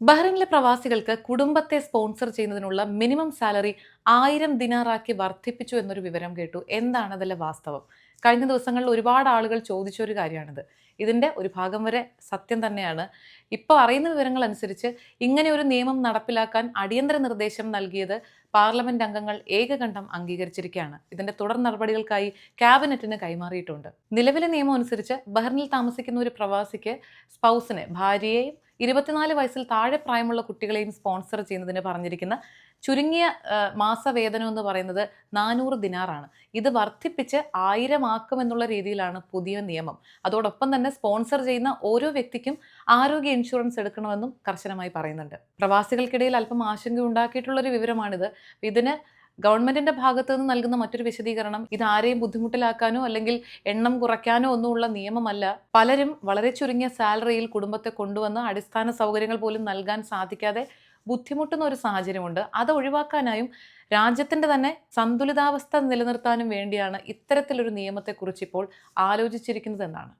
ബഹ്റിനിലെ പ്രവാസികൾക്ക് കുടുംബത്തെ സ്പോൺസർ ചെയ്യുന്നതിനുള്ള മിനിമം സാലറി ആയിരം ദിനാറാക്കി വർദ്ധിപ്പിച്ചു എന്നൊരു വിവരം കേട്ടു. എന്താണ് അതിലെ വാസ്തവം? കഴിഞ്ഞ ദിവസങ്ങളിൽ ഒരുപാട് ആളുകൾ ചോദിച്ച ഒരു കാര്യമാണിത്. ഇതിന്റെ ഒരു ഭാഗം വരെ സത്യം തന്നെയാണ്. ഇപ്പോൾ അറിയുന്ന വിവരങ്ങൾ അനുസരിച്ച് ഇങ്ങനെ ഒരു നിയമം നടപ്പിലാക്കാൻ അടിയന്തര നിർദ്ദേശം നൽകിയത് പാർലമെന്റ് അംഗങ്ങൾ ഏകകണ്ഠം അംഗീകരിച്ചിരിക്കുകയാണ്. ഇതിന്റെ തുടർ നടപടികൾക്കായി ക്യാബിനറ്റിന് കൈമാറിയിട്ടുണ്ട്. നിലവിലെ നിയമം അനുസരിച്ച് ബഹ്റിനിൽ താമസിക്കുന്ന ഒരു പ്രവാസിക്ക് സ്പൗസിനെ ഭാര്യയെയും ഇരുപത്തിനാല് വയസ്സിൽ താഴെ പ്രായമുള്ള കുട്ടികളെയും സ്പോൺസർ ചെയ്യുന്നതിന് പറഞ്ഞിരിക്കുന്ന ചുരുങ്ങിയ മാസവേതനം എന്ന് പറയുന്നത് നാനൂറ് ദിനാറാണ്. ഇത് വർദ്ധിപ്പിച്ച് ആയിരമാക്കുമെന്നുള്ള രീതിയിലാണ് പുതിയ നിയമം. അതോടൊപ്പം തന്നെ സ്പോൺസർ ചെയ്യുന്ന ഓരോ വ്യക്തിക്കും ആരോഗ്യ ഇൻഷുറൻസ് എടുക്കണമെന്നും കർശനമായി പറയുന്നുണ്ട്. പ്രവാസികൾക്കിടയിൽ അല്പം ആശങ്ക ഉണ്ടാക്കിയിട്ടുള്ള ഒരു വിവരമാണിത് ഇതിന് ഗവൺമെന്റിന്റെ ഭാഗത്തു നിന്ന് നൽകുന്ന മറ്റൊരു വിശദീകരണം ഇത് ആരെയും ബുദ്ധിമുട്ടിലാക്കാനോ അല്ലെങ്കിൽ എണ്ണം കുറയ്ക്കാനോ ഒന്നുമുള്ള നിയമമല്ല. പലരും വളരെ ചുരുങ്ങിയ സാലറിയിൽ കുടുംബത്തെ കൊണ്ടുവന്ന് അടിസ്ഥാന സൗകര്യങ്ങൾ പോലും നൽകാൻ സാധിക്കാതെ ബുദ്ധിമുട്ടുന്ന ഒരു സാഹചര്യമുണ്ട്. അത് ഒഴിവാക്കാനായും രാജ്യത്തിന്റെ തന്നെ സന്തുലിതാവസ്ഥ നിലനിർത്താനും വേണ്ടിയാണ് ഇത്തരത്തിലൊരു നിയമത്തെക്കുറിച്ച് ഇപ്പോൾ ആലോചിച്ചിരിക്കുന്നതെന്നാണ്.